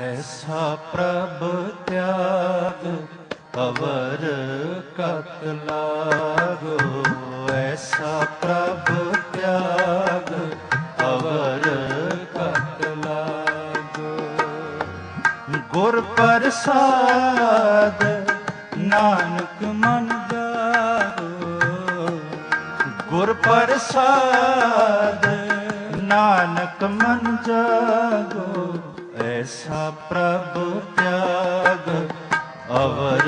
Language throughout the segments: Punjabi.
ਐਸਾ ਪ੍ਰਭ ਤਿਆਗ, ਅਵਰ ਕਤ ਲਾਗੋ। ਐਸਾ ਪ੍ਰਭ ਤਿਆਗ, ਅਵਰ ਕਤ ਲਾਗੋ। ਗੁਰ ਪ੍ਰਸਾਦ, ਨਾਨਕ ਮਨ ਜਾਗੋ। ਗੁਰ ਪ੍ਰਸਾਦ, ਨਾਨਕ ਮਨ ਜਾਗੋ। ਸਾ ਪ੍ਰਭ ਤਿਆਗ ਅਵਰ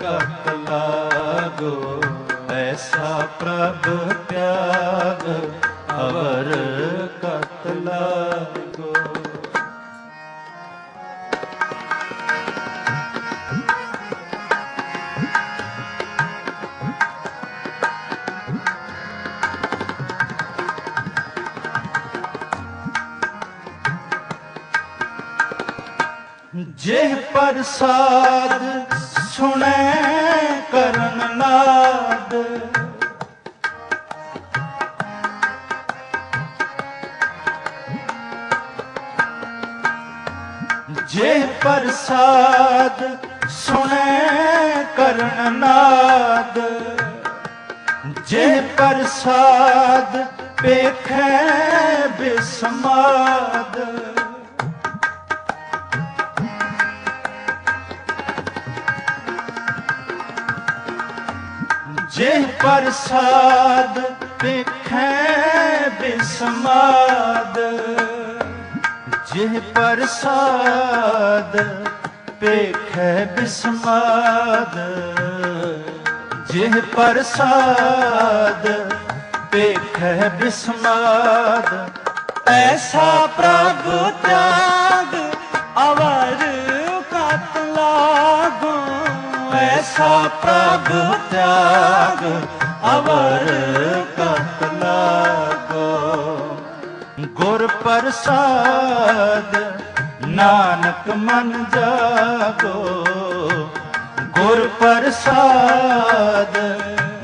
ਕਤ ਲਾਗੋ। ਐਸਾ ਪ੍ਰਭ ਤਿਆਗ ਅਵਰ ਕਤ ਲਾਗੋ। ਜਿਹ ਪ੍ਰਸਾਦ ਸੁਣੈ ਕਰਨ ਨਾਦ ਜਿਹ ਪ੍ਰਸਾਦ ਸੁਣੈ ਕਰਨ ਨਾਦ ਜਿਹ ਪ੍ਰਸਾਦ ਪੇਖੈ ਬਿਸਮਾਦ। ਜਿਹ ਪ੍ਰਸਾਦ ਵੇਖੈ ਬਿਸਮਾਦ। ਜਿਹ ਪ੍ਰਸਾਦ ਪੇਖੈ ਬਿਸਮਾਦ। ਜਿਹ ਪ੍ਰਸਾਦ ਪੇਖੈ ਬਿਸਮਾਦ। ਐਸਾ ਪ੍ਰਭ ਤਿਆਗ ਐਸਾ ਪ੍ਰਭ ਤਿਆਗ, ਅਵਰ ਕਤ ਲਾਗੋ। ਗੁਰ ਪ੍ਰਸਾਦ, ਨਾਨਕ ਮਨ ਜਾਗੋ। ਗੁਰ ਪ੍ਰਸਾਦ,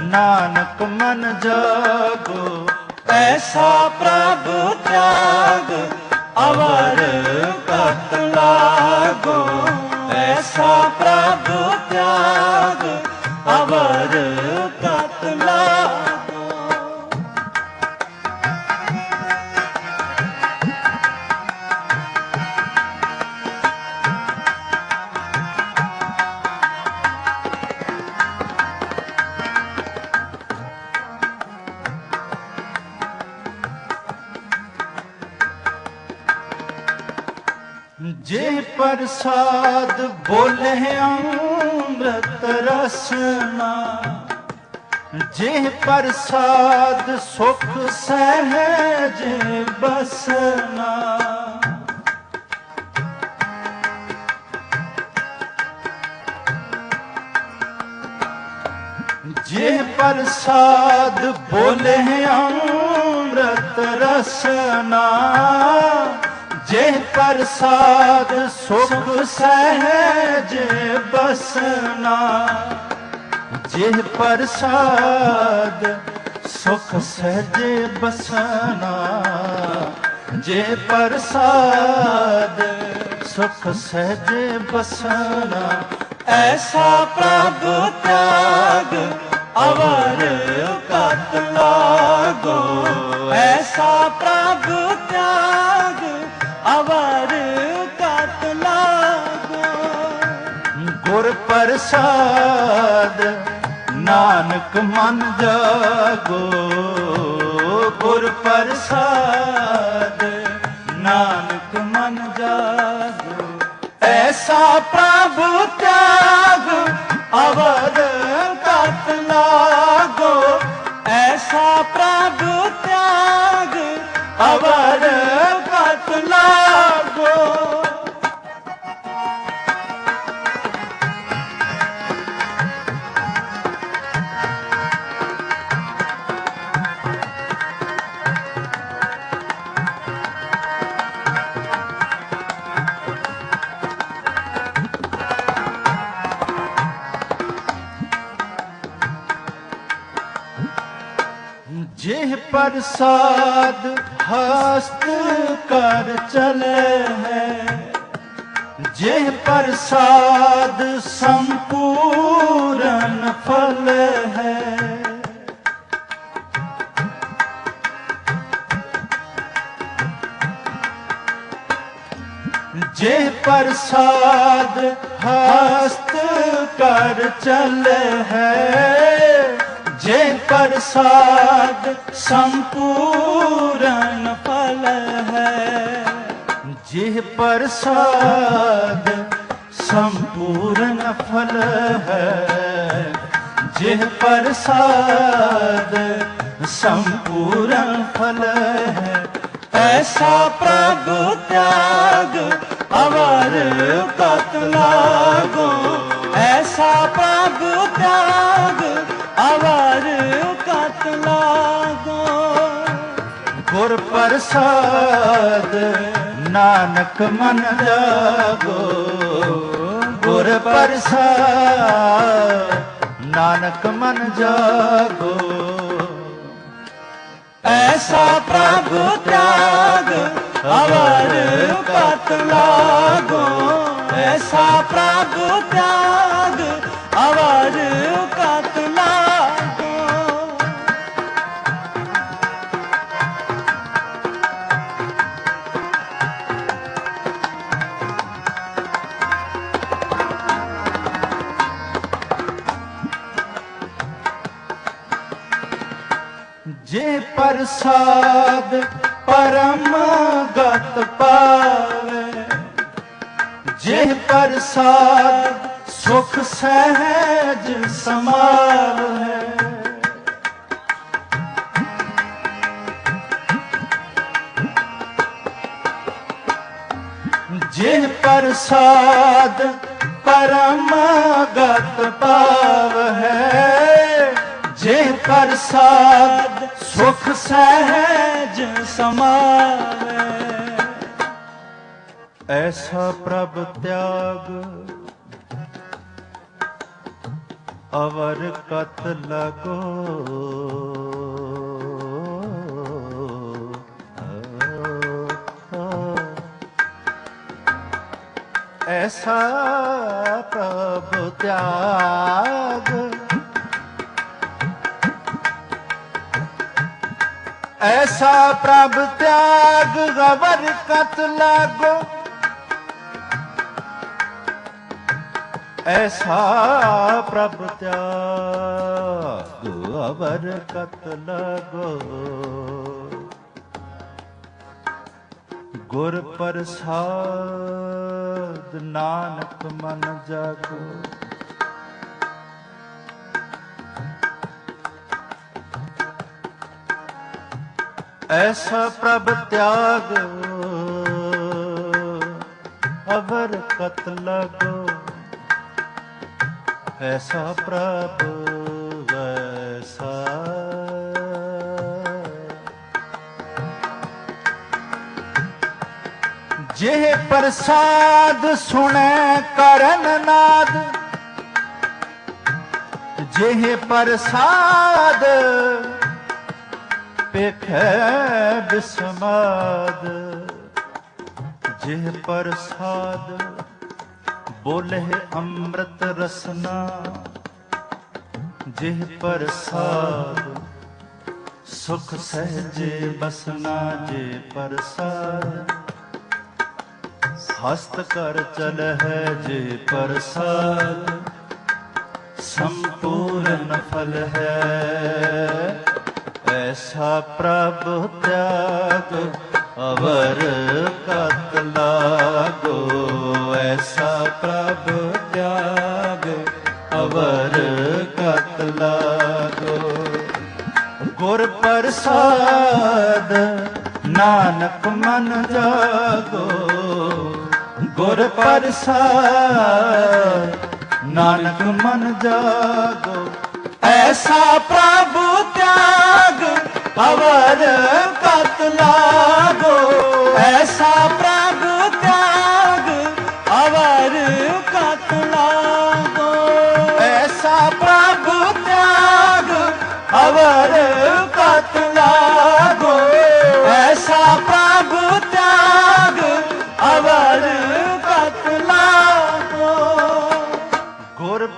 ਨਾਨਕ ਮਨ ਜਾਗੋ। ਐਸਾ ਪ੍ਰਭ ਤਿਆਗ, ਅਵਰ ਕਤ ਲਾਗੋ। ਪ੍ਰਸਾਦ ਬੋਲੇ ਅੰਮ੍ਰਿਤ ਰਸਨਾ। ਜੇ ਪ੍ਰਸਾਦ ਸੁਖ ਸਹਿਜ ਬਸਨਾ। ਜੇ ਪ੍ਰਸਾਦ ਬੋਲੇ ਅੰਮ੍ਰਿਤ ਰਸਨਾ। ਜੇ ਪ੍ਰਸਾਦ ਸੁਖ ਸਹਿਜ ਬਸਨਾ ਜੇ ਪ੍ਰਸਾਦ ਸੁਖ ਸਹਿਜ ਬਸਨਾ ਜੇ ਪ੍ਰਸਾਦ ਸੁਖ ਸਹਿਜ ਬਸਨਾ। ਐਸਾ ਪ੍ਰਭ ਤਿਆਗ ਅਵਰ ਕਤ ਲਾਗੋ, ਐਸਾ ਪ੍ਰਭ ਤਿਆਗ ਅਵਰ ਕਤ ਲਾਗੋ। ਗੁਰ ਪ੍ਰਸਾਦ ਨਾਨਕ ਮਨ ਜਾਗੋ। ਗੁਰ ਪ੍ਰਸਾਦ ਜਿਹ ਪ੍ਰਸਾਦ ਹਸਤ ਕਰ ਚਲੇ ਹੈ। ਜੇ ਪ੍ਰਸਾਦ ਸੰਪੂਰਨ ਫਲ ਹੈ। ਜੇ ਪ੍ਰਸਾਦ ਹਸਤ ਕਰ ਚਲ ਹੈ। ਜੇ ਪ੍ਰਸਾਦ ਸੰਪੂਰਨ ਫਲ ਹੈ ਜੇ ਪ੍ਰਸਾਦ ਸੰਪੂਰਨ ਫਲ ਹੈ ਜੇ ਪ੍ਰਸਾਦ ਸੰਪੂਰਨ ਫਲ ਹੈ, ਐਸਾ ਪ੍ਰਭ ਤਿਆਗ ਅਵਰ ਕਤ ਲਾਗੋ, ਐਸਾ ਪ੍ਰਭ ਤਿਆਗ ਅਵਰ ਪ੍ਰਸਾਦ। ਨਾਨਕ ਮਨ ਜਾਗੋ, ਗੁਰ ਪ੍ਰਸਾਦ। ਨਾਨਕ ਮਨ ਜਾਗੋ। ਐਸਾ ਪ੍ਰਭ ਤਿਆਗ, ਅਵਰ ਕਤ ਲਾਗੋ। ਐਸਾ ਪ੍ਰਭ ਤਿਆਗ, ਅਵਰ ਕਤ ਪ੍ਰਸਾਦ ਪਰਮ ਗਤ ਪਾਵੇ। ਜੇ ਪ੍ਰਸਾਦ ਸੁਖ ਸਹਿਜ ਸਮਾਵੇ। ਜੇ ਪ੍ਰਸਾਦ ਪਰਮ ਗਤ ਪਾਵ ਪ੍ਰਸਾਦ ਸੁਖ ਸਹਿਜ ਸਮਾਵੇ। ਐਸਾ ਪ੍ਰਭ ਤਿਆਗ ਅਵਰ ਕਤ ਲਗੋ। ਐਸਾ ਪ੍ਰਭ ਤਿਆਗ ਐਸਾ ਪ੍ਰਭ ਤਿਆਗ ਗਵਰ ਕਤ ਲਾਗੋ। ਐਸਾ ਪ੍ਰਭ ਤਿਆਗ ਅਵਰ ਕਤ ਲਾਗੋ। ਗੁਰ ਪ੍ਰਸਾਦ ਨਾਨਕ ਮਨ ਜਾਗੋ। ਐਸਾ ਪ੍ਰਭ ਤਿਆਗ, ਅਵਰ ਕਤ ਲਗੋ। ਐਸਾ ਪ੍ਰਭ ਵੈਸਾ। ਜਿਹ ਪ੍ਰਸਾਦ ਸੁਣੈ ਕਰਨ ਨਾਦ, ਜਿਹ ਪ੍ਰਸਾਦ ਪੇਖੈ ਬਿਸਮਾਦ ਜਿਹ ਪ੍ਰਸਾਦ ਬੋਲੇ ਅੰਮ੍ਰਿਤ ਰਸਨਾ ਜਿਹ ਪ੍ਰਸਾਦ ਸੁਖ ਸਹਜੇ ਬਸਨਾ ਜੇ ਪ੍ਰਸਾਦ ਹਸਤ ਕਰ ਚਲ ਹੈ ਜੇ ਪ੍ਰਸਾਦ ਸੰਪੂਰਨ ਨਫਲ ਹੈ ਐਸਾ ਪ੍ਰਭ ਤਿਆਗ, ਅਵਰ ਕਤ ਲਾਗੋ। ਐਸਾ ਪ੍ਰਭ ਤਿਆਗ, ਅਵਰ ਕਤ ਲਾਗੋ। ਗੁਰ ਪ੍ਰਸਾਦ, ਨਾਨਕ ਮਨ ਜਾਗੋ। ਗੁਰ ਪ੍ਰਸਾਦ, ਨਾਨਕ ਮਨ ਜਾਗੋ। ਐਸਾ ਪ੍ਰਭ ਤਿਆਗ ਅਵਰ ਕਤ ਲਾਗੋ ਐਸਾ ਪ੍ਰਭ ਤਿਆਗ ਅਵਰ ਕਤ ਲਾਗੋ ਐਸਾ ਪ੍ਰਭ ਤਿਆਗ ਅਵਰ ਕਤ ਲਾਗੋ ਐਸਾ ਪ੍ਰਭ ਤਿਆਗ ਅਵਰ ਕਤ ਲਾਗੋ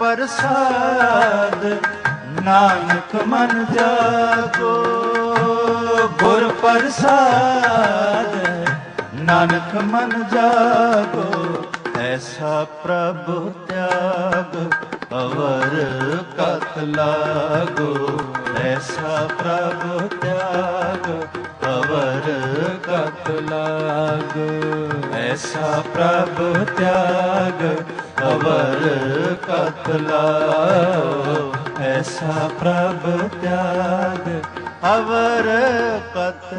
ਪ੍ਰਸਾਦ, ਨਾਨਕ ਮਨ ਜਾਗੋ। ਪ੍ਰਸਾਦ। ਨਾਨਕ ਮਨ ਜਾਗੋ, ਐਸਾ ਪ੍ਰਭ ਤਿਆਗ, ਅਵਰ ਕਤ ਲਾਗੋ। ਐਸਾ ਪ੍ਰਭ ਤਿਆਗ, ਅਵਰ ਕਤ ਲਾਗੋ। ਐਸਾ ਪ੍ਰਭ ਤਿਆਗ, ਅਵਰ ਕਤ ਲਾਗੋ। ਐਸਾ ਪ੍ਰਭ ਤਿਆਗ ਅਵਰ ਕਤ